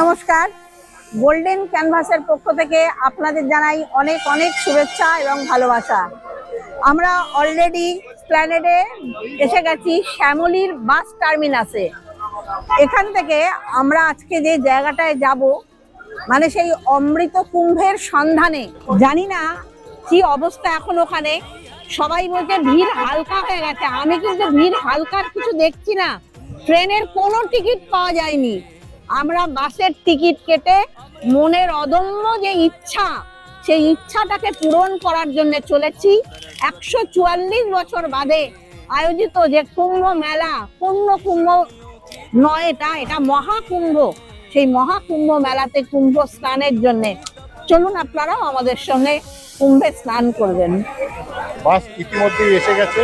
নমস্কার। গোল্ডেন ক্যানভাসের পক্ষ থেকে আপনাদের জানাই অনেক অনেক শুভেচ্ছা এবং ভালোবাসা। আমরা অলরেডি প্ল্যানেডে এসে গেছি শ্যামলির বাস টার্মিনাসে এখান থেকে আমরা আজকে যে জায়গাটায় যাব মানে সেই অমৃত কুম্ভের সন্ধানে। জানি না কি অবস্থা এখন ওখানে। সবাই বলছে ভিড় হালকা হয়ে গেছে। আমি কিন্তু ভিড় হালকার কিছু দেখছি না। ট্রেনের কোনো টিকিট পাওয়া যায়নি। আমরা বাসের টিকিট কেটে মনের অদম্য যে ইচ্ছা, সেই ইচ্ছাটাকে পূরণ করার জন্য চলেছি। একশো চুয়াল্লিশ বছর বাদে আয়োজিত যে কুম্ভ মেলা কুম্ভ কুম্ভ নয় এটা এটা মহাকুম্ভ। সেই মহাকুম্ভ মেলাতে কুম্ভ স্নানের জন্য চলুন আপনারাও আমাদের সঙ্গে কুম্ভে স্নান করবেন। বাস ইতিমধ্যেই এসে গেছে।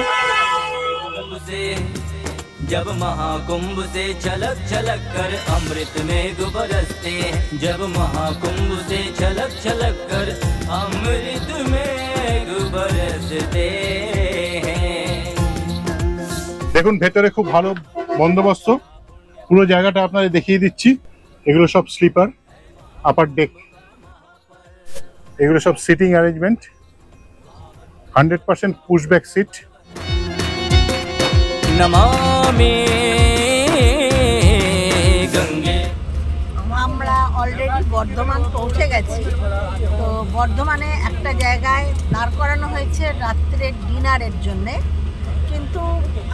जब महाकुंभ से छलक छलक कर अमृत में बरसते हैं जब महाकुंभ से छलक छलक कर अमृत में बरसते हैं দেখুন ভেতরে খুব ভালো বন্দোবস্ত পুরো জায়গাটা আপনাদের দেখিয়ে দিচ্ছি এগুলো সব স্লিপার আপার ডেক এগুলো সব seating arrangement hundred percent pushback seat Namami Gange আমরা অলরেডি বর্ধমান পৌঁছে গেছি। তো বর্ধমানে একটা জায়গায় দাঁড় করানো হয়েছে রাত্রের ডিনারের জন্যে। কিন্তু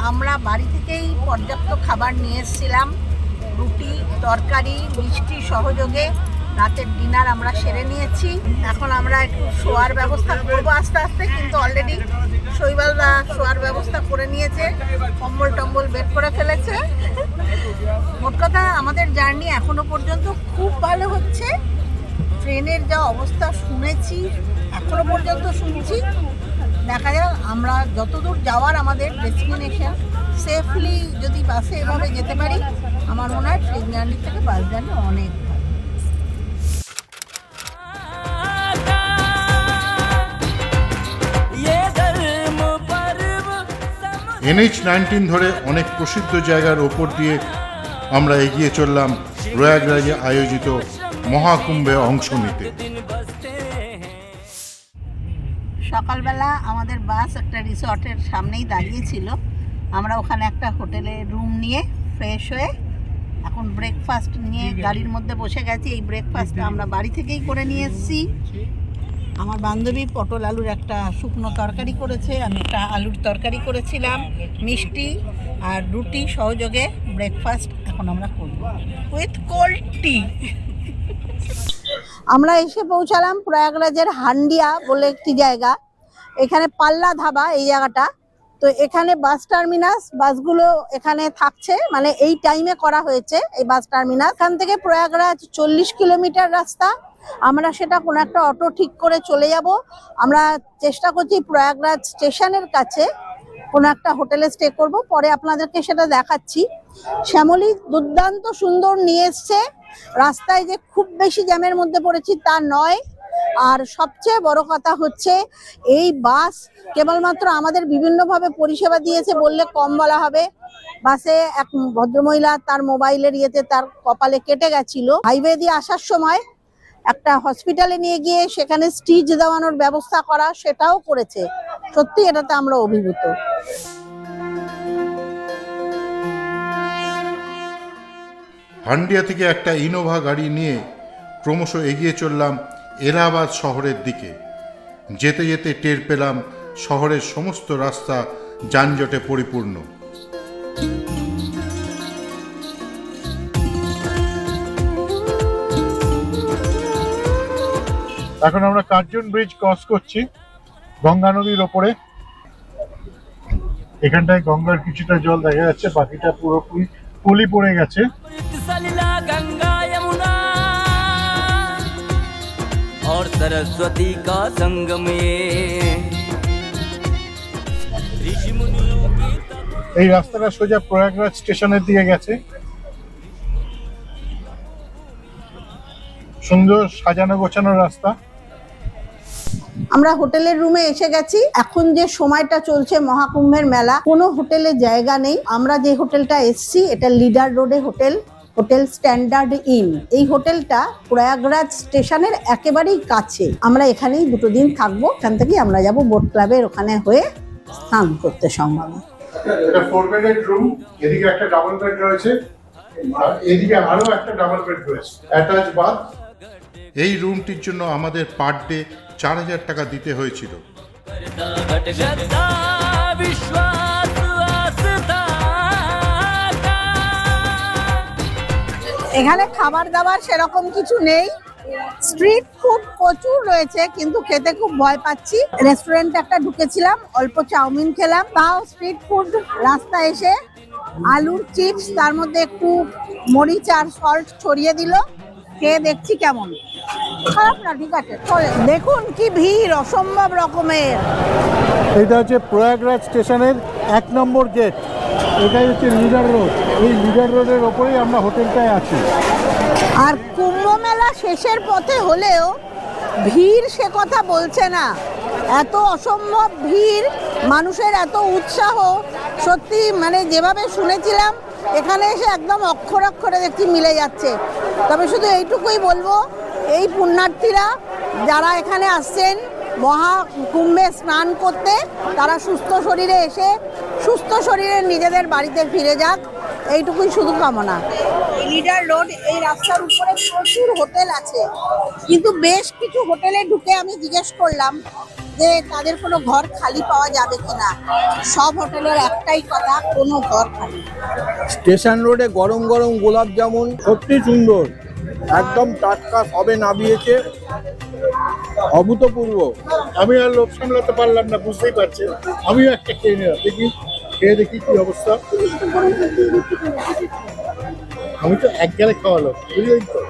আমরা বাড়ি থেকেই পর্যাপ্ত খাবার নিয়ে এসেছিলাম। রুটি, তরকারি, মিষ্টি সহযোগে রাতের ডিনার আমরা সেরে নিয়েছি। এখন আমরা একটু শোয়ার ব্যবস্থা করব আস্তে আস্তে, কিন্তু অলরেডি শৈবালদা শোয়ার ব্যবস্থা করে নিয়েছে, কম্বল টম্বল বের করে ফেলেছে। মোট কথা, আমাদের জার্নি এখনও পর্যন্ত খুব ভালো হচ্ছে। ট্রেনের যা অবস্থা শুনেছি, এখনও পর্যন্ত শুনছি। দেখা যাক, আমরা যতদূর যাওয়ার আমাদের ডেস্টিনেশন সেফলি যদি বাসে এভাবে যেতে পারি, আমার মনে হয় ট্রেন জার্নি থেকে বাস জার্নি অনেক এনএইচ নাইনটিন ধরে অনেক প্রসিদ্ধ জায়গার ওপর দিয়ে আমরা এগিয়ে চললাম প্রয়াগরাজে আয়োজিত মহাকুম্ভে অংশ নিতে। সকালবেলা আমাদের বাস একটা রিসর্টের সামনেই দাঁড়িয়েছিল। আমরা ওখানে একটা হোটেলে রুম নিয়ে ফ্রেশ হয়ে এখন ব্রেকফাস্ট নিয়ে গাড়ির মধ্যে বসে গেছি। এই ব্রেকফাস্টটা আমরা বাড়ি থেকেই করে নিয়ে এসেছি। আমার বান্ধবী পটল আলুর একটা শুকনো তরকারি করেছে, আমি একটা আলুর তরকারি করেছিলাম, মিষ্টি আর রুটি সহযোগে ব্রেকফাস্ট এখন আমরা করব। উইথ কোল্ড টি আমরা এসে পৌঁছালাম প্রয়াগরাজের হান্ডিয়া বলে একটি জায়গা। এখানে পাল্লা ধাবা এই জায়গাটা। তো এখানে বাস টার্মিনাস, বাসগুলো এখানে থাকছে মানে এই টাইমে করা হয়েছে এই বাস টার্মিনাস। এখান থেকে প্রয়াগরাজ চল্লিশ কিলোমিটার রাস্তা। আমরা সেটা কোনো একটা অটো ঠিক করে চলে যাব। আমরা চেষ্টা করছি প্রয়াগরাজ স্টেশনের কাছে কোনো একটা হোটেলে স্টে করব। পরে আপনাদেরকে সেটা দেখাচ্ছি। শ্যামলী দুর্দান্ত সুন্দর নিয়ে এসছে। রাস্তায় যে খুব বেশি জ্যামের মধ্যে পড়েছি তা নয়। আর সবচেয়ে বড় কথা হচ্ছে, এই বাস কেবলমাত্র আমাদের বিভিন্নভাবে পরিষেবা দিয়েছে বললে কম বলা হবে। বাসে এক ভদ্রমহিলা তার মোবাইলের ইয়েতে তার কপালে কেটে গেছিল। হাইওয়ে দিয়ে আসার সময় একটা হসপিটালে নিয়ে গিয়ে সেখানে স্টিচ দেওয়ানোর ব্যবস্থা করা, সেটাও করেছে। সত্যি এটাতে আমরা অভিভূত। হান্ডিয়া থেকে একটা ইনোভা গাড়ি নিয়ে ক্রমশ এগিয়ে চললাম এলাহাবাদ শহরের দিকে। যেতে যেতে টের পেলাম শহরের সমস্ত রাস্তা যানজটে পরিপূর্ণ। এখন আমরা কার্জন ব্রিজ ক্রস করছি গঙ্গা নদীর ওপরে এখানটায় গঙ্গার কিছুটা জল দেখা যাচ্ছে বাকিটা পুরোপুরি পলি পড়ে গেছে अमृत सलिला गंगा यमुना और सरस्वती का संगम ये ऋषि मुनियों की तप এই রাস্তাটা সোজা প্রয়াগরাজ স্টেশনের দিকে গেছে সুন্দর সাজানো গোছানো রাস্তা আমরা হোটেলের রুমে এসে গেছি। এখন যে সময়টা চলছে মহাকুম্ভের মেলা কোনো হোটেলে জায়গা নেই। আমরা যে হোটেলটা এসছি এটা লিডার রোডে হোটেল হোটেল স্ট্যান্ডার্ড ইন। এই হোটেলটা প্রয়াগরাজ স্টেশনের একেবারেই কাছে। আমরা এখানেই দুটো দিন থাকব। এখান থেকেই আমরা যাব বোট ক্লাবের ওখানে হয়ে স্নান করতে সম্ভব। এটা ফোর বেডেড রুম এদিকে একটা ডাবল বেড রয়েছে এদিকে আরও একটা ডাবল বেড রয়েছে। অ্যাটাচ বাথ এই রুমটির জন্য আমাদের পার ডে চার হাজার টাকা দিতে হয়েছিল। এখানে খাবার দাবার সেরকম কিছু নেই। স্ট্রিট ফুড প্রচুর রয়েছে, কিন্তু খেতে খুব ভয় পাচ্ছি। রেস্টুরেন্ট একটা ঢুকেছিলাম, অল্প চাউমিন খেলাম। তাও স্ট্রিট ফুড রাস্তা এসে আলুর চিপস তার মধ্যে একটু মরিচ আর সল্ট ছড়িয়ে দিল। খেয়ে দেখছি কেমন? খারাপ না ঠিক আছে দেখুন কি ভিড় অসম্ভব রকমের। এটা হচ্ছে প্রয়াগরাজ স্টেশনের এক নম্বর গেট। এটাই হচ্ছে লিডার রোড। এই লিডার রোডের ওপরেই আমরা হোটেলটায় আছি। আর কুম্ভ মেলা শেষের পথে হলেও ভিড় সে কথা বলছে না। এত অসম্ভব ভিড় মানুষের এত উৎসাহ। সত্যি মানে যেভাবে শুনেছিলাম এখানে এসে একদম অক্ষর অক্ষরে দেখছি মিলে যাচ্ছে। তবে শুধু এইটুকুই বলব, এই পুণ্যার্থীরা যারা এখানে আসছেন মহা কুম্ভে স্নান করতে, তারা সুস্থ শরীরে এসে সুস্থ শরীরে নিজেদের বাড়িতে ফিরে যাক, এইটুকুই শুধু কামনা। লিডার রোড এই রাস্তার উপরে প্রচুর হোটেল আছে। কিন্তু বেশ কিছু হোটেলে ঢুকে আমি জিজ্ঞেস করলাম যে তাদের কোনো ঘর খালি পাওয়া যাবে কিনা সব হোটেলের একটাই কথা কোনো ঘর খালি নেই। স্টেশন রোডে গরম গরম গোলাপ জামুন সত্যি সুন্দর। একদম টাটকা সবে নামিয়েছে অভূতপূর্ব। আমি আর লোভ সামলাতে পারলাম না বুঝতেই পারছি আমিও একটা খেয়ে নিলাম। দেখি খেয়ে দেখি কি অবস্থা। আমি তো এক গেলে খাওয়ালো বুঝলেন তো।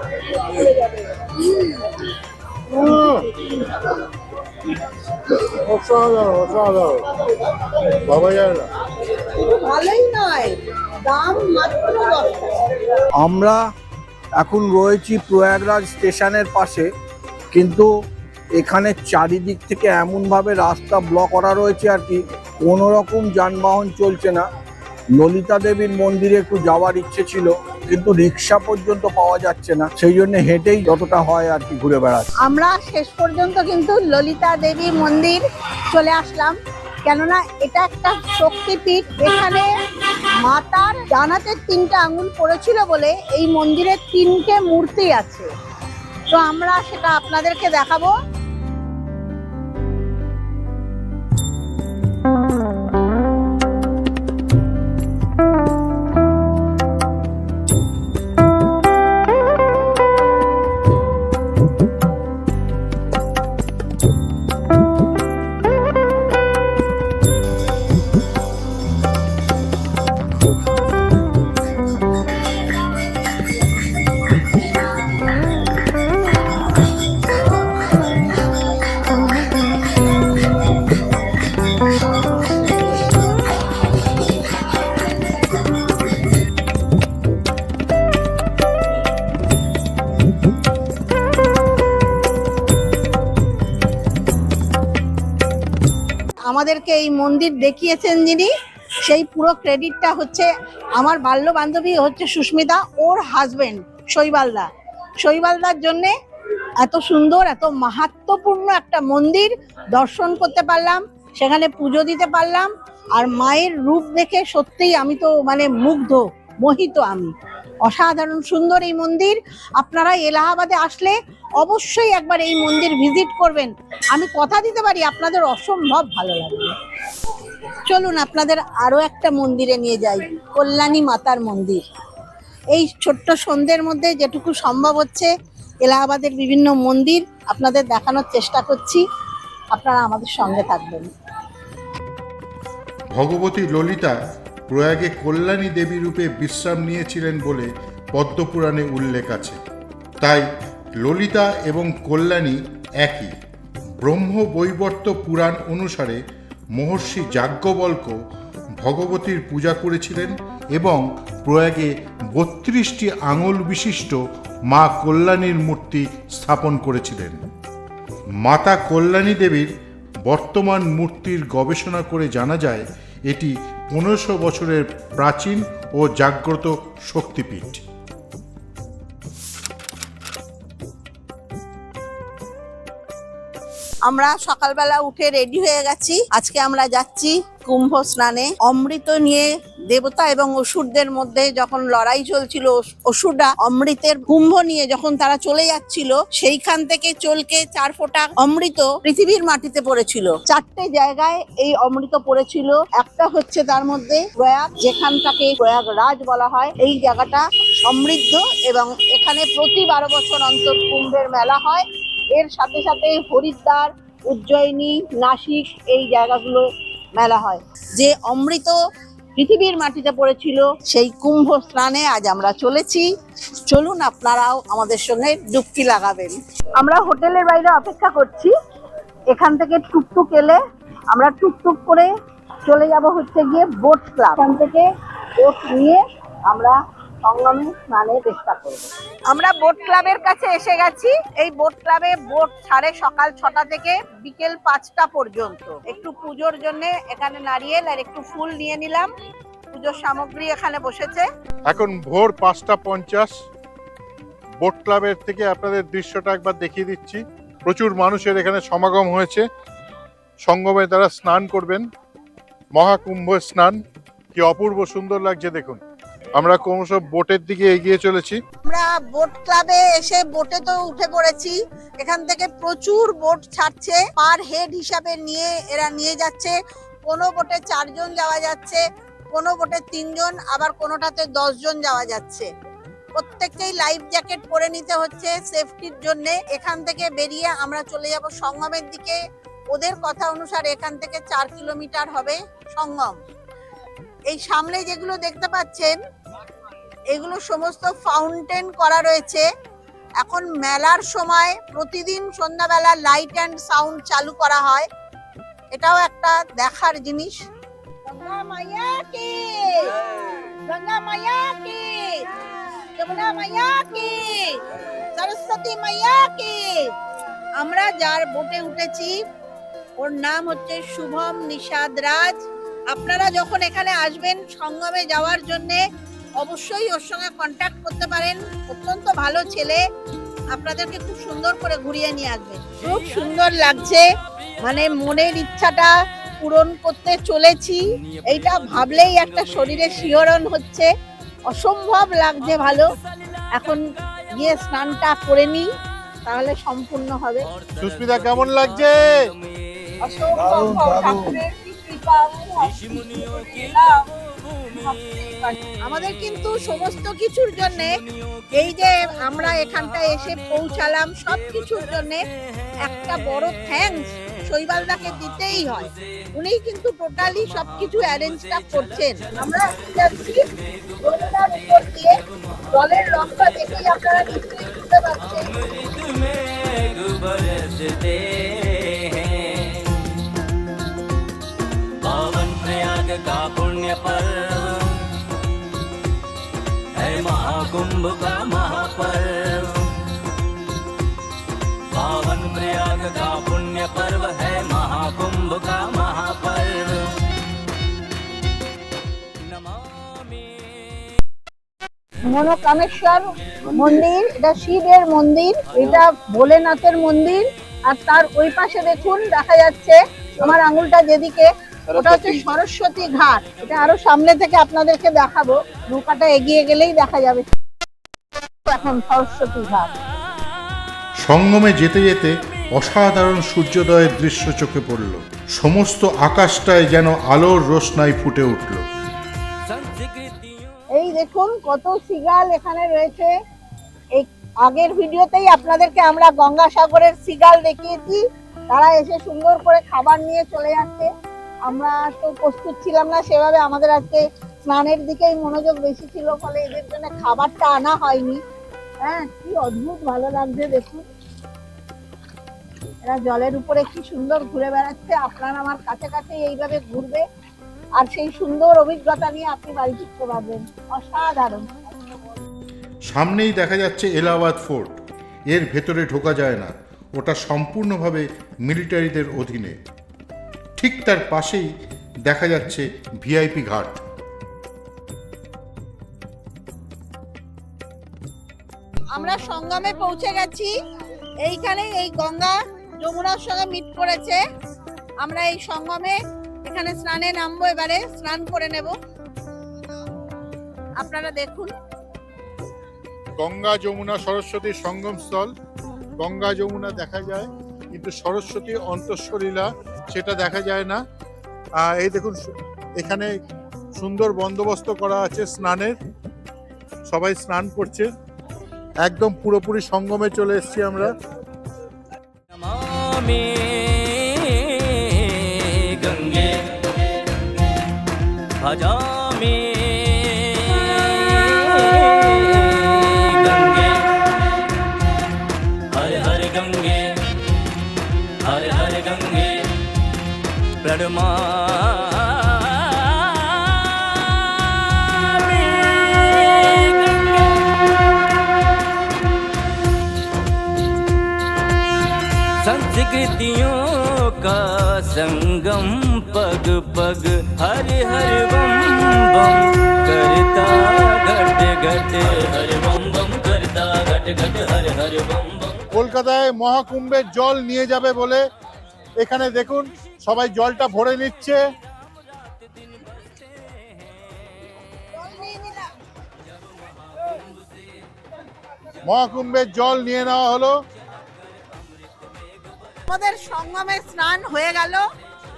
যায় ভালোই নয় দাম মাত্র আমরা এখন রয়েছি প্রয়াগরাজ স্টেশনের পাশে, কিন্তু এখানে চারিদিক থেকে এমনভাবে রাস্তা ব্লক করা রয়েছে আর কি কোনো রকম যানবাহন চলছে না। ললিতা দেবীর মন্দিরে একটু যাওয়ার ইচ্ছে ছিল, কিন্তু রিক্সা পর্যন্ত পাওয়া যাচ্ছে না। সেই জন্য হেঁটেই যতটা হয় আর কি ঘুরে বেড়াচ্ছে। আমরা শেষ পর্যন্ত কিন্তু ললিতা দেবী মন্দির চলে আসলাম। কেননা এটা একটা শক্তিপীঠ, এখানে মাতার ডানাতে তিনটা আঙুল পড়েছিল বলে এই মন্দিরে তিনটে মূর্তি আছে। তো আমরা সেটা আপনাদেরকে দেখাবো। আমাদেরকে এই মন্দির দেখিয়েছেন যিনি, সেই পুরো ক্রেডিটটা হচ্ছে আমার বাল্য বান্ধবী হচ্ছে সুস্মিতা, ওর হাজবেন্ড শৈবালদা। শৈবালদার জন্যে এত সুন্দর, এত মাহাত্মপূর্ণ একটা মন্দির, দর্শন করতে পারলাম, সেখানে পুজো দিতে পারলাম, আর মায়ের রূপ দেখে সত্যিই আমি তো মানে মুগ্ধ, মোহিত আমি। অসাধারণ সুন্দর এই মন্দির। আপনারা এলাহাবাদে আসলে অবশ্যই একবার এই মন্দির ভিজিট করবেন। আমি কথা দিতে পারি, আপনাদের অসম্ভব ভালো লাগবে। চলুন, আপনাদের আরও একটা মন্দিরে নিয়ে যাই, কল্যাণী মাতার মন্দির। এই ছোট্ট সন্ধ্যের মধ্যে যেটুকু সম্ভব হচ্ছে, এলাহাবাদের বিভিন্ন মন্দির আপনাদের দেখানোর চেষ্টা করছি। আপনারা আমাদের সঙ্গে থাকবেন। ভগবতী ললিতা প্রয়াগে কল্যাণী দেবী রূপে বিশ্রাম নিয়েছিলেন বলে পদ্মপুরাণে উল্লেখ আছে। তাই ললিতা এবং কল্যাণী একই। ব্রহ্ম বৈবর্ত পুরাণ অনুসারে মহর্ষি যাজ্ঞবল্ক ভগবতীর পূজা করেছিলেন এবং প্রয়াগে বত্রিশটি আঙুল বিশিষ্ট মা কল্যাণীর মূর্তি স্থাপন করেছিলেন। মাতা কল্যাণী দেবীর বর্তমান মূর্তির গবেষণা করে জানা যায়, এটি পনেরোশো বছরের প্রাচীন ও জাগ্রত শক্তিপীঠ। আমরা সকালবেলা উঠে রেডি হয়ে গেছি। আজকে আমরা যাচ্ছি কুম্ভ স্নানে। অমৃত নিয়ে দেবতা এবং অসুরদের মধ্যে যখন লড়াই চলছিল, অস- অসুররা অমৃতের কুম্ভ নিয়ে যখন তারা চলে যাচ্ছিল, সেইখান থেকে চলকে চার ফোঁটা অমৃত পৃথিবীর মাটিতে পড়েছিল। চারটে জায়গায় এই অমৃত পড়েছিল। একটা হচ্ছে তার মধ্যে প্রয়াগ, যেখানটাকে প্রয়াগ রাজ বলা হয়। এই জায়গাটা সমৃদ্ধ এবং এখানে প্রতি বারো বছর অন্তর কুম্ভের মেলা হয়। এর সাথে সাথে হরিদ্বার, উজ্জয়িনী, নাসিক এই জায়গাগুলো মেলা হয়। যে অমৃত পৃথিবীর মাটিতে পড়েছিল, সেই কুম্ভ স্নানে আজ আমরা চলেছি। চলুন আপনারাও আমাদের সঙ্গে ডুবকি লাগাবেন। আমরা হোটেলের বাইরে অপেক্ষা করছি। এখান থেকে টুকটুক এলে আমরা টুকটুক করে চলে যাব হচ্ছে গিয়ে বোট ক্লাব। এখান থেকে বোট নিয়ে আমরা সঙ্গমে স্নানের চেষ্টা করব। আমরা বোট ক্লাবের কাছে এসে গেছি। এই বোট ক্লাবে বোট ছাড়ে সকাল ছটা থেকে বিকেল পাঁচটা পর্যন্ত। একটু পুজোর জন্য এখানে নারিয়েল আর একটু ফুল নিয়ে নিলাম। পুজোর সামগ্রী এখানে বসেছে। এখন ভোর পাঁচটা পঞ্চাশ। বোট ক্লাবের থেকে আপনাদের দৃশ্যটা একবার দেখিয়ে দিচ্ছি। প্রচুর মানুষের এখানে সমাগম হয়েছে। সঙ্গমে তারা স্নান করবেন। মহাকুম্ভ স্নান। কি অপূর্ব সুন্দর লাগছে দেখুন। আমরা ক্রমশ বোটের দিকে এগিয়ে চলেছি। আমরা বোট ক্লাবে এসে বোটে তো উঠে পড়েছি। এখান থেকে প্রচুর বোট ছাড়ছে। পার হেড হিসাবে নিয়ে এরা নিয়ে যাচ্ছে। কোনো বোটে চারজন যাওয়া যাচ্ছে, কোনো বোটে তিনজন, আবার কোনোটাতে দশজন যাওয়া যাচ্ছে। প্রত্যেককেই লাইফ জ্যাকেট পরে নিতে হচ্ছে সেফটির জন্য। এখান থেকে বেরিয়ে আমরা চলে যাব সঙ্গমের দিকে। ওদের কথা অনুসারে এখান থেকে চার কিলোমিটার হবে সঙ্গম। এই সামনে যেগুলো দেখতে পাচ্ছেন, এগুলো সমস্ত ফাউন্টেন করা রয়েছে। এখন মেলার সময় প্রতিদিন সন্ধ্যাবেলা লাইট অ্যান্ড সাউন্ড চালু করা হয়। এটাও একটা দেখার জিনিস। মাইয়া সরস্বতী মাইয়া কি? আমরা যার বোটে উঠেছি, ওর নাম হচ্ছে শুভম নিষাদ রাজ। আপনারা যখন এখানে আসবেন সঙ্গমে যাওয়ার জন্যে অবশ্যই ওর সঙ্গে কন্ট্যাক্ট করতে পারেন। অত্যন্ত ভালো ছেলে। আপনাদেরকে খুব সুন্দর করে ঘুরিয়ে নিয়ে আসবে। খুব সুন্দর লাগছে। মানে মনের ইচ্ছাটা পূরণ করতে চলেছি। এইটা ভাবলেই একটা শরীরে শিহরণ হচ্ছে। অসম্ভব লাগছে ভালো। এখন গিয়ে স্নানটা করে নিই তাহলে সম্পূর্ণ হবে। সুস্মিতা কেমন লাগছে? অসম্ভব ঠাকুরের আমাদের কিন্তু সমস্ত কিছুর জন্য এই যে আমরা এখানটায় এসে পৌঁছালাম, সব কিছুর জন্য একটা বড় থ্যাঙ্কস শৈবালদাকে দিতেই হয়। উনি কিন্তু টোটালি সবকিছু অ্যারেঞ্জটা করছেন। আমরা যাচ্ছি উপর দিয়ে। জলের দেখেই আপনারা নিশ্চয়ই বুঝতে পারছেন। का पुण्य पर्व है महाकुंभ का महापर्व पावन प्रयाग का पुण्य पर्व है महाकुंभ का महापर्व नमामि মনোকামেশ্বর মন্দির এটা শিবের মন্দির এটা ভোলেনাথের মন্দির আর তার ওই পাশে দেখুন দেখা যাচ্ছে আমার আঙুলটা যেদিকে ওটা হচ্ছে সরস্বতী ঘাট। এটা আরও সামনে থেকে আপনাদেরকে দেখাবো। নৌকাটা এগিয়ে গেলেই দেখা যাবে। এখন সরস্বতী ঘাট। সঙ্গমে যেতে যেতে অসাধারণ সূর্যোদয়ের দৃশ্য চোখে পড়ল। সমস্ত আকাশটায় যেন আলোর রোশনাই ফুটে উঠল। এই দেখুন কত সিগাল এখানে রয়েছে। এই আগের ভিডিওতেই আপনাদেরকে আমরা গঙ্গাসাগরের সিগাল দেখিয়েছি। তারা এসে সুন্দর করে খাবার নিয়ে চলে যাচ্ছে। আমরা তো প্রস্তুত ছিলাম না সেভাবে আমাদের আজকে স্নানের দিকেই মনোযোগ বেশি ছিল, ফলে এদের জন্য খাবারটা আনা হয়নি। হ্যাঁ কি অদ্ভুত, ভালো লাগছে দেখুন। এরা জলের উপরে কি সুন্দর ঘুরে বেড়াচ্ছে, আপনার আমার কাছে কাছে এইভাবে ঘুরবে, আর সেই সুন্দর অভিজ্ঞতা নিয়ে আপনি বাড়ি ফিরতে পারবেন। অসাধারণ। সামনেই দেখা যাচ্ছে এলাহাবাদ ফোর্ট। এর ভেতরে ঢোকা যায় না। ওটা সম্পূর্ণভাবে মিলিটারিদের অধীনে। ঠিক তার পাশেই দেখা যাচ্ছে ভিআইপি ঘাট। আমরা সঙ্গমে পৌঁছে গেছি। এইখানে এই গঙ্গা যমুনার সঙ্গে মিট করেছে। আমরা এই সঙ্গমে এখানে স্নানে নামবো এবারে স্নান করে নেব। আপনারা দেখুন। গঙ্গা যমুনা সরস্বতীর সঙ্গম স্থল। গঙ্গা যমুনা দেখা যায় কিন্তু সরস্বতী অন্তঃসলীলা সেটা দেখা যায় না। এই দেখুন এখানে সুন্দর বন্দোবস্ত করা আছে স্নানের। সবাই স্নান করছে। একদম পুরোপুরি সঙ্গমে চলে এসছি আমরা। হাজার संगम पग पग हर हर बम बम करता घट घट हर बम बम करता घट घट हर हर बम बम কলকাতায় মহাকুম্ভের জল নিয়ে যাবে বলে এখানে দেখুন সবাই জলটা ভরে নিচ্ছে মহাকুম্ভের জল নিয়ে নেওয়া হলো আমাদের সঙ্গমে স্নান হয়ে গেল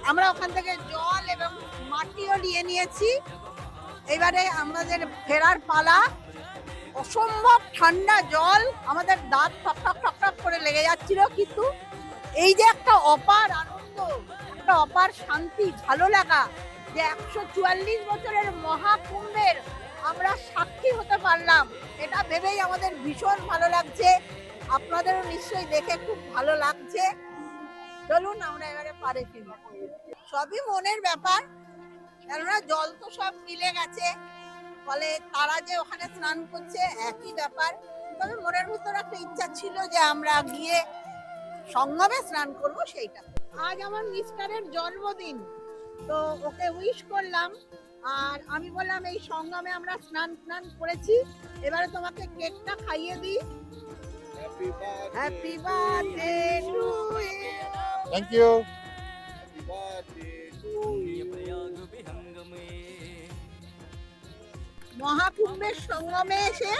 আমরা ওখান থেকে জল এবং মাটিও নিয়ে নিয়েছি। এবারে আমাদের ফেরার পালা। অসম্ভব ঠান্ডা জল। আমাদের দাঁত ঠক ঠক ঠক ঠক করে লেগে যাচ্ছিল কিন্তু এই যে একটা অপার আনন্দ, একটা অপার শান্তি, ভালো লাগা যে একশো চুয়াল্লিশ বছরের মহাকুম্ভের আমরা সাক্ষী হতে পারলাম। এটা ভেবেই আমাদের ভীষণ ভালো লাগছে। আপনাদেরও নিশ্চয়ই দেখে খুব ভালো লাগছে। চলুন আমরা এবারে পারে ফিরি। সবই মনের ব্যাপার। কেননা জল তো সব মিলে গেছে। ফলে তারা যে ওখানে স্নান করছে একই ব্যাপার। তবে মনের ভিতর একটা ইচ্ছা ছিল যে আমরা গিয়ে সঙ্গমে স্নান করব সেইটা। আজ আমার মিস্টারের জন্মদিন। তো ওকে উইশ করলাম। আর আমি বললাম এই সঙ্গমে আমরা স্নান স্নান করেছি। এবারে তোমাকে কেকটা খাইয়ে দিই। Happy birthday to you thank you মহাকুম্ভের সঙ্গমে এসে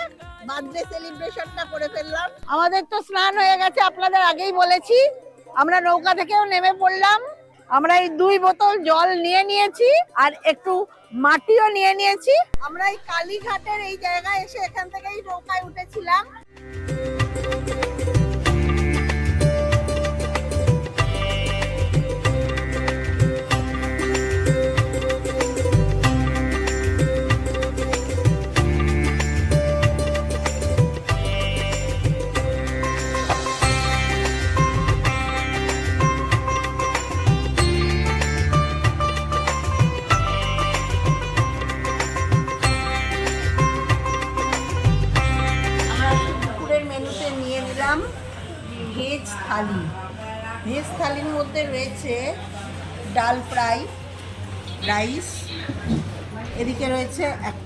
বার্থডে সেলিব্রেশনটা করে ফেললাম। আমাদের তো স্নান হয়ে গেছে আপনাদের আগেই বলেছি। আমরা নৌকা থেকেও নেমে পড়লাম। আমরা এই দুই বোতল জল নিয়ে নিয়েছি আর একটু মাটিও নিয়ে নিয়েছি। আমরা এই কালীঘাটের এই জায়গায় এসে এখান থেকেই নৌকায় উঠেছিলাম।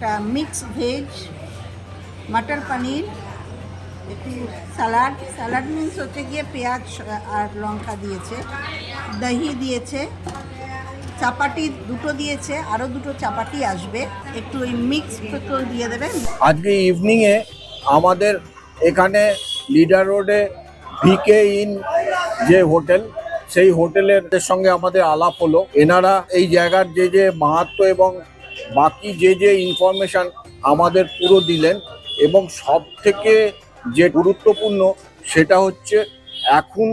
একটা মিক্স ভেজ মাটার পনির একটু স্যালাড স্যালাড মিন্স হচ্ছে গিয়ে পেঁয়াজ আর লঙ্কা দিয়েছে, দহি দিয়েছে, চাপাটি দুটো দিয়েছে আরও দুটো চাপাটি আসবে। একটু ওই মিক্স পেট্রোল দিয়ে দেবেন। আজকে ইভিনিংয়ে আমাদের এখানে লিডার রোডে ভিকে ইন যে হোটেল, সেই হোটেলের সঙ্গে আমাদের আলাপ হলো। এনারা এই জায়গার যে যে মাহাত্ম এবং বাকি যে যে ইনফরমেশন আমাদের পুরো দিলেন এবং সব থেকে যে গুরুত্বপূর্ণ সেটা হচ্ছে এখন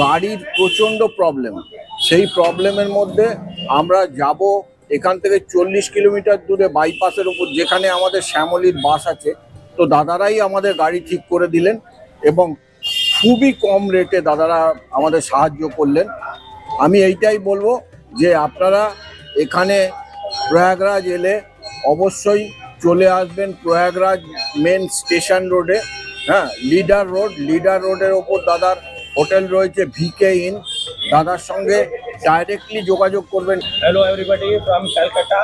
গাড়ির প্রচণ্ড প্রবলেম সেই প্রবলেমের মধ্যে আমরা যাব এখান থেকে চল্লিশ কিলোমিটার দূরে বাইপাসের উপর, যেখানে আমাদের শ্যামলির বাস আছে। তো দাদারাই আমাদের গাড়ি ঠিক করে দিলেন এবং খুবই কম রেটে দাদারা আমাদের সাহায্য করলেন। আমি এইটাই বলব যে আপনারা এখানে প্রয়াগরাজ এলে অবশ্যই চলে আসবেন প্রয়াগরাজ মেন স্টেশন রোডে হ্যাঁ লিডার রোড লিডার রোডের ওপর দাদার হোটেল রয়েছে ভিকে ইন দাদার সঙ্গে ডাইরেক্টলি যোগাযোগ করবেন हेलो एवरीबॉडी फ्रॉम कलकत्ता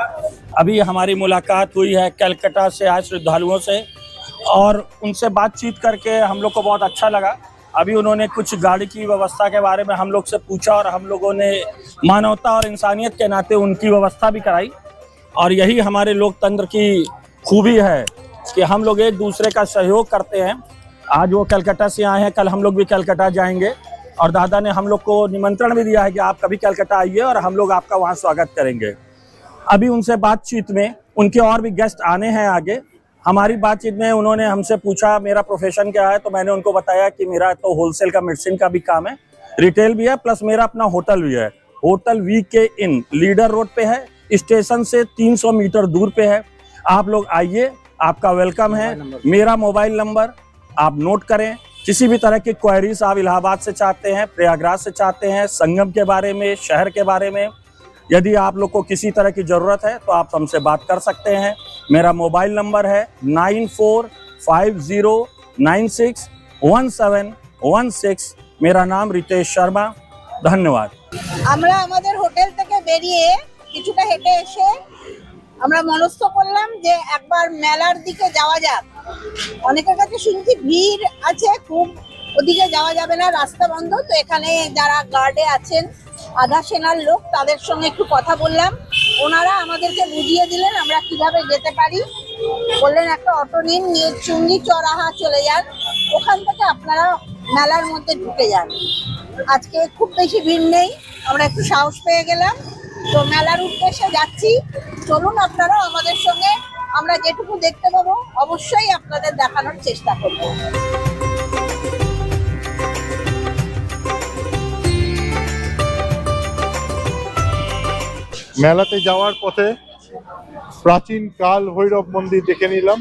अभी हमारी मुलाकात हुई है कलकत्ता से आए श्रद्धालुओं से और उनसे बातचीत करके हम लोग को बहुत अच्छा लगा अभी उन्होंने कुछ गाड़ी की व्यवस्था के बारे में हम लोग से पूछा और हम लोगों ने मानवता और इंसानियत के नाते उनकी व्यवस्था भी कराई। और यही हमारे लोकतंत्र की खूबी है कि हम लोग एक दूसरे का सहयोग करते हैं। आज वो कलकत्ता से आए हैं, कल हम लोग भी कलकत्ता जाएँगे। और दादा ने हम लोग को निमंत्रण भी दिया है कि आप कभी कलकत्ता आइए और हम लोग आपका वहाँ स्वागत करेंगे। अभी उनसे बातचीत में उनके और भी गेस्ट आने हैं आगे। हमारी बातचीत में उन्होंने हमसे पूछा मेरा प्रोफेशन क्या है? तो मैंने उनको बताया कि मेरा तो होलसेल का मेडिसिन का भी काम है रिटेल भी है प्लस मेरा अपना होटल भी है। होटल वी के इन लीडर रोड पे है स्टेशन से 300 मीटर दूर पे है। आप लोग आइए आपका वेलकम है। मेरा मोबाइल नंबर आप नोट करें। किसी भी तरह की क्वेरीज आप इलाहाबाद से चाहते हैं प्रयागराज से चाहते हैं संगम के बारे में शहर के बारे में यदि आप लोग को किसी तरह की ज़रूरत है तो आप हमसे बात कर सकते हैं मेरा मोबाइल नंबर है nine four five zero nine six one seven one six मेरा नाम रितेश शर्मा धन्यवाद আমরা আমাদের হোটেল থেকে বেরিয়ে কিছুটা হেঁটে এসে আমরা মনস্থ করলাম যে একবার মেলার দিকে যাওয়া যাক অনেকের কাছে শুনছি ভিড় আছে খুব ওদিকে যাওয়া যাবে না রাস্তা বন্ধ তো এখানে যারা গার্ডে আছেন আধা সেনার লোক তাদের সঙ্গে একটু কথা বললাম। ওনারা আমাদেরকে বুঝিয়ে দিলেন আমরা কীভাবে যেতে পারি। বললেন, একটা অটো নিন, নিয়ে চুঙ্গি চড়াহা চলে যান। ওখান থেকে আপনারা মেলার মধ্যে ঢুকে যান। আজকে খুব বেশি ভিড় নেই, আমরা একটু সাহস পেয়ে গেলাম। তো মেলার উদ্দেশ্যে যাচ্ছি। চলুন, আপনারা আমাদের সঙ্গে আমরা যেটুকু দেখতে পাবো, অবশ্যই আপনাদের দেখানোর চেষ্টা করব। মেলাতে যাওয়ার পথে প্রাচীন কাল ভৈরব মন্দির দেখে নিলাম।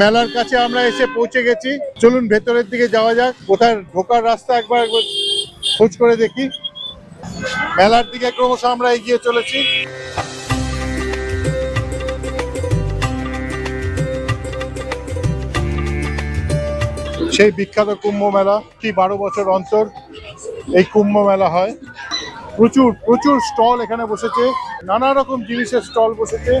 মেলার কাছে আমরা এসে পৌঁছে গেছি। চলুন ভেতরের দিকে যাওয়া যাক। কোথায় ঢোকার রাস্তা একবার খোঁজ করে দেখি। মেলার দিকে ক্রমশ আমরা এগিয়ে চলেছি। সেই বিখ্যাত কুম্ভ মেলা, কি বারো বছর অন্তর এই কুম্ভ মেলা হয়। প্রচুর প্রচুর স্টল এখানে বসেছে। নানা রকম জিনিসের স্টল বসেছে।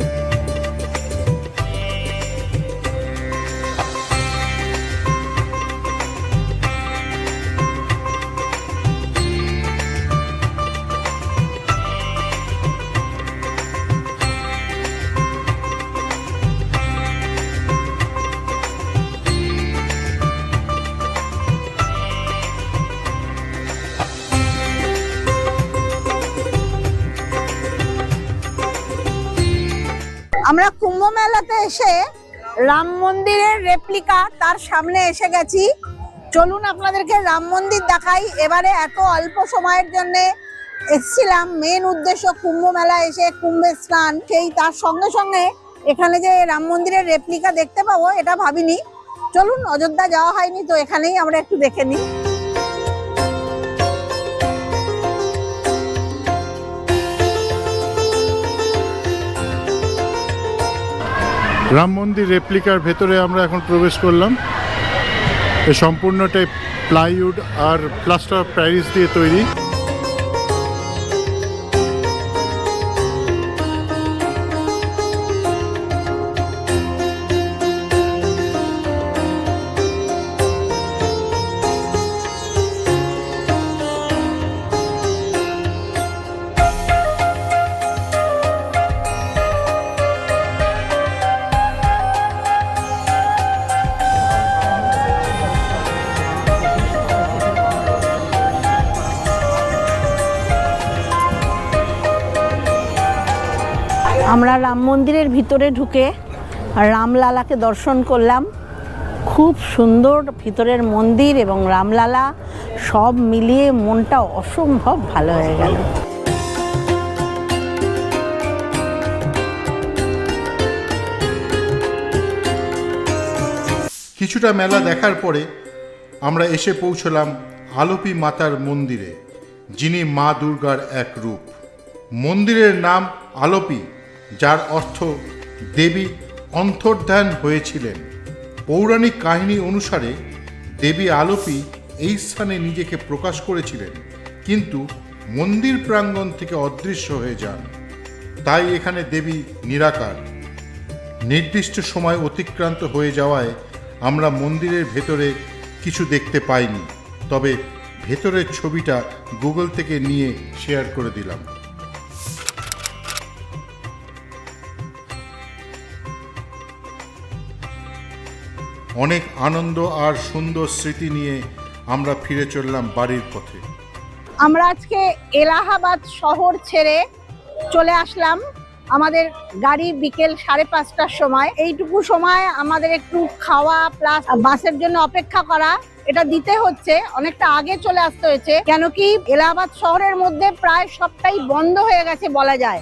রাম মন্দিরের রেপ্লিকা তার সামনে এসে গেছি। চলুন আপনাদেরকে রাম মন্দির দেখাই। এবারে এত অল্প সময়ের জন্য এসছিলাম। মেন উদ্দেশ্য কুম্ভ মেলা এসে কুম্ভে স্নান। সেই তার সঙ্গে সঙ্গে এখানে যে রাম মন্দিরের রেপ্লিকা দেখতে পাবো, এটা ভাবিনি। চলুন অযোধ্যা যাওয়া হয়নি, তো এখানেই আমরা একটু দেখে নিই। রাম মন্দির রেপ্লিকার ভেতরে আমরা এখন প্রবেশ করলাম। সম্পূর্ণটাই প্লাইউড আর প্লাস্টার প্যারিস দিয়ে তৈরি। আমরা রাম মন্দিরের ভিতরে ঢুকে রামলালাকে দর্শন করলাম। খুব সুন্দর ভিতরের মন্দির এবং রামলালা সব মিলিয়ে মনটা অসম্ভব ভালো হয়ে গেল। কিছুটা মেলা দেখার পরে আমরা এসে পৌঁছলাম আলোপি মাতার মন্দিরে, যিনি মা দুর্গার এক রূপ। মন্দিরের নাম আলোপি। যার অর্থ দেবী অন্তর্ধান হয়েছিলেন। পৌরাণিক কাহিনী অনুসারে দেবী আলোপি এই স্থানে নিজেকে প্রকাশ করেছিলেন, কিন্তু মন্দির প্রাঙ্গণ থেকে অদৃশ্য হয়ে যান। তাই এখানে দেবী নিরাকার। নির্দিষ্ট সময় অতিক্রান্ত হয়ে যাওয়ায় আমরা মন্দিরের ভেতরে কিছু দেখতে পাইনি, তবে ভেতরের ছবিটা গুগল থেকে নিয়ে শেয়ার করে দিলাম। অনেক আনন্দ আর সুন্দর স্মৃতি নিয়ে আমরা ফিরে চললাম বাড়ির পথে। আমরা আজকে এলাহাবাদ শহর ছেড়ে চলে আসলাম আমাদের গাড়ি বিকেল সাড়ে পাঁচটার সময়। এইটুকু সময় আমাদের একটু খাওয়া প্লাস বাসের জন্য অপেক্ষা করা, এটা দিতে হচ্ছে। অনেকটা আগে চলে আসতে হয়েছে। কেন কি এলাহাবাদ শহরের মধ্যে প্রায় সবটাই বন্ধ হয়ে গেছে বলা যায়।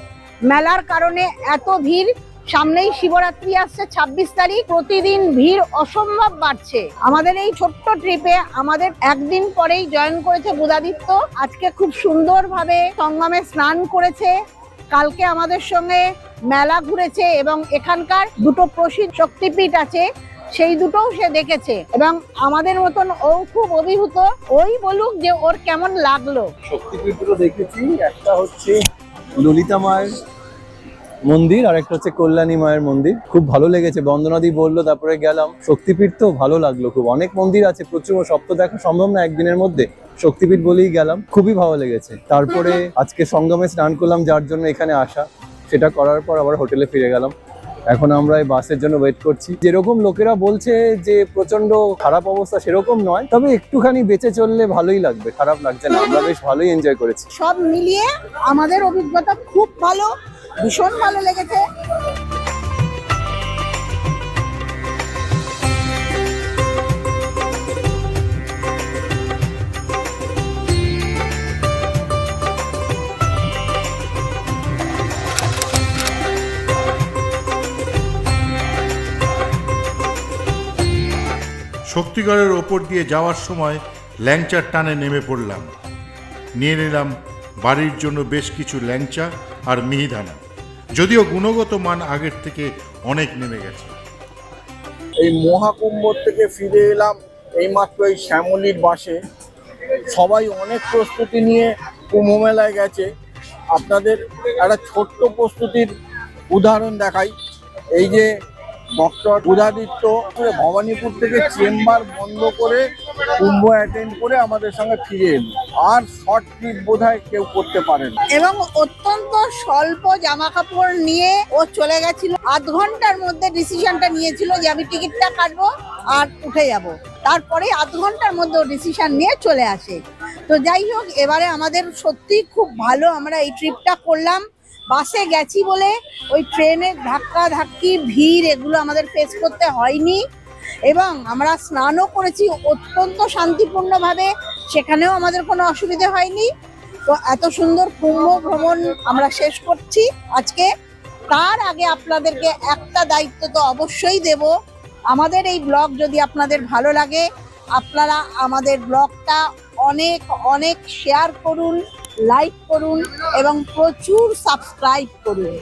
মেলার কারণে এত ভিড় সামনেই শিবরাত্রি আসছে, ছাব্বিশ তারিখ। প্রতিদিন ভিড় অসম্ভব বাড়ছে। আমাদের এই ছোট্ট ট্রিপে আমাদের একদিন পরেই জয়েন করেছে বুধাদিত্য। আজকে খুব সুন্দরভাবে সঙ্গমে স্নান করেছে। কালকে আমাদের সঙ্গে মেলা ঘুরেছে এবং এখানকার দুটো প্রসিদ্ধ শক্তিপীঠ আছে, সেই দুটোও সে দেখেছে। এবং আমাদের মতন ও খুব অভিভূত। ওই বলুক যে ওর কেমন লাগল। শক্তিপীঠ দুটো দেখেছি। একটা হচ্ছে ললিতা মায়ের মন্দির আর একটা হচ্ছে কল্যাণী মায়ের মন্দির। খুব ভালো লেগেছে বন্দনাদি বলল তারপরে গেলাম। শক্তিপীঠ তো ভালো লাগল খুব। অনেক মন্দির আছে প্রচুর সব তো দেখা সম্ভব না একদিনের মধ্যে। শক্তিপীঠ বলেই গেলাম খুবই ভালো লেগেছে। তারপরে আজকে সঙ্গমে স্নান করলাম যার জন্য এখানে আসা। সেটা করার পর আবার হোটেলে ফিরে গেলাম। এখন আমরা এই বাসের জন্য ওয়েট করছি। যেরকম লোকেরা বলছে যে প্রচণ্ড খারাপ অবস্থা সেরকম নয় তবে একটুখানি বেঁচে চললে ভালোই লাগবে। খারাপ লাগছে না আমরা বেশ ভালোই এনজয় করেছি। সব মিলিয়ে আমাদের অভিজ্ঞতা খুব ভালো। ভীষণ ভালো লেগেছে। শক্তিগড়ের ওপর দিয়ে যাওয়ার সময় ল্যাংচার টানে নেমে পড়লাম। নিয়ে নিলাম বাড়ির জন্য বেশ কিছু ল্যাংচা আর মিহিদানা। যদিও গুণগত মান আগের থেকে অনেক নেমে গেছে। এই মহাকুম্ভ থেকে ফিরে এলাম এইমাত্র এই শ্যামলির বাসে। সবাই অনেক প্রস্তুতি নিয়ে কুম্ভ মেলায় গেছে। আপনাদের একটা ছোট্ট প্রস্তুতির উদাহরণ দেখাই। এই যে ডক্টর উদাদিত্য ভবানীপুর থেকে চেম্বার বন্ধ করে কুম্ভ অ্যাটেন্ড করে আমাদের সঙ্গে ফিরে এলো। আর শর্ট ট্রিপ বোধ কেউ করতে পারে না এবং অত্যন্ত স্বল্প জামা কাপড় নিয়ে ও চলে গেছিল। আধ ঘণ্টার মধ্যে ডিসিশনটা নিয়েছিল যে আমি টিকিটটা কাটবো আর উঠে যাব। তারপরে আধ ঘণ্টার মধ্যে ডিসিশন নিয়ে চলে আসে। তো যাই হোক, এবারে আমাদের সত্যি খুব ভালো আমরা এই ট্রিপটা করলাম। বাসে গেছি বলে ওই ট্রেনের ধাক্কা ধাক্কি ভিড় এগুলো আমাদের ফেস করতে হয়নি এবং আমরা স্নানও করেছি অত্যন্ত শান্তিপূর্ণভাবে, সেখানেও আমাদের কোনো অসুবিধে হয়নি। তো এত সুন্দর কুম্ভ ভ্রমণ আমরা শেষ করছি আজকে। তার আগে আপনাদেরকে একটা দায়িত্ব তো অবশ্যই দেব। আমাদের এই ব্লগ যদি আপনাদের ভালো লাগে, আপনারা আমাদের ব্লগটা অনেক অনেক শেয়ার করুন। লাইক করুন এবং প্রচুর সাবস্ক্রাইব করুন।